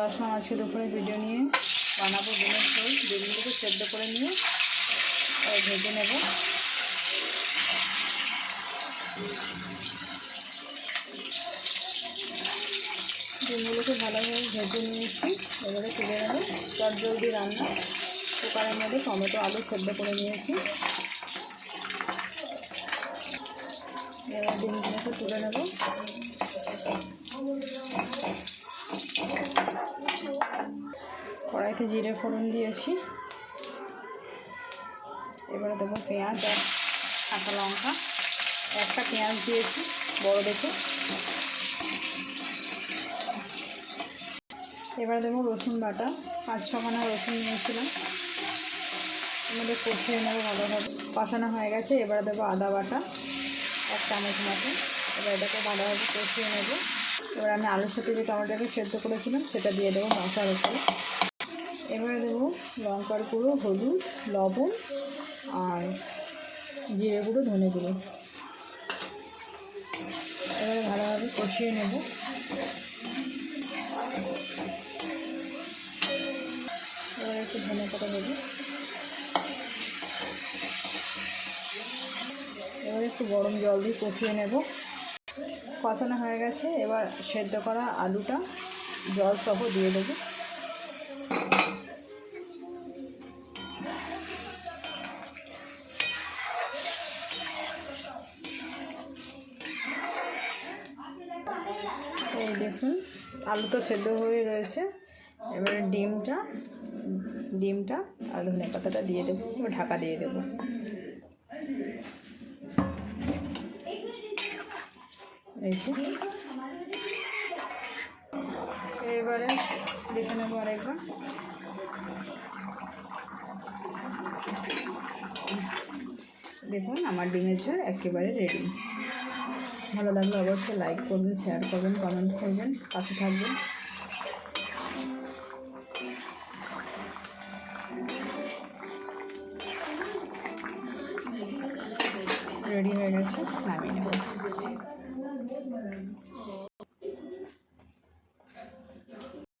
আসলাম আজকে দুপুরে ভিডিও নিয়ে। বানাবো ডিমের ঝোল। ডিমগুলোকে সেদ্ধ করে নিয়ে ভেজে নেব। ডিমগুলোকে ভালোভাবে ভেজে নিয়েছি। এবারে তুলে নেব চট জলদি রান্না। কুকারের মধ্যে টমেটো, আলু সেদ্ধ করে নিয়েছি। এবার ডিমগুলোকে তুলে নেব। কড়াইতে জিরে ফোড়ন দিয়েছি। এবারে দেবো পেঁয়াজ আর কাঁচা লঙ্কা। একটা পেঁয়াজ দিয়েছি, বড় দেখে। এবারে দেবো রসুন বাটা। পাঁচ ছখানা রসুন নিয়েছিলাম। মধ্যে কষিয়ে নেব ভালোভাবে। কষানো হয়ে গেছে, এবারে দেবো আদা বাটা এক চামচ মতো। এবার এটাকে ভালোভাবে কষিয়ে নেব। এবার আমি আলুর সাথে যে টমেটোকে সেদ্ধ করেছিলাম, সেটা দিয়ে দেবো মশলার উপরে এবারে দেবো লঙ্কার গুঁড়ো, হলুদ, লবণ আর জিরে গুঁড়ো, ধনে গুঁড়ো। এবারে ভালোভাবে কষিয়ে নেব। এবারে একটু ধনে পাতা দেবো। এবারে একটু গরম জল দিয়ে কষিয়ে নেব। কষানো হয়ে গেছে। এবার সেদ্ধ করা আলুটা জল সহ দিয়ে দেবো। এই দেখুন, আলু তো সেদ্ধ হয়ে রয়েছে। এবারে ডিমটা ডিমটা আর ধনে পাতাটা দিয়ে দেবো ঢাকা দিয়ে দেবো। এবারে দেখে নেব আরেকবার। দেখুন, আমার ডিমের ঝোল একেবারে রেডি ভালো লাগলে অবশ্যই লাইক করবেন শেয়ার করবেন কমেন্ট করবেন, পাশে থাকবেন। রেডি হয়ে গেছে? নামিয়ে নেব।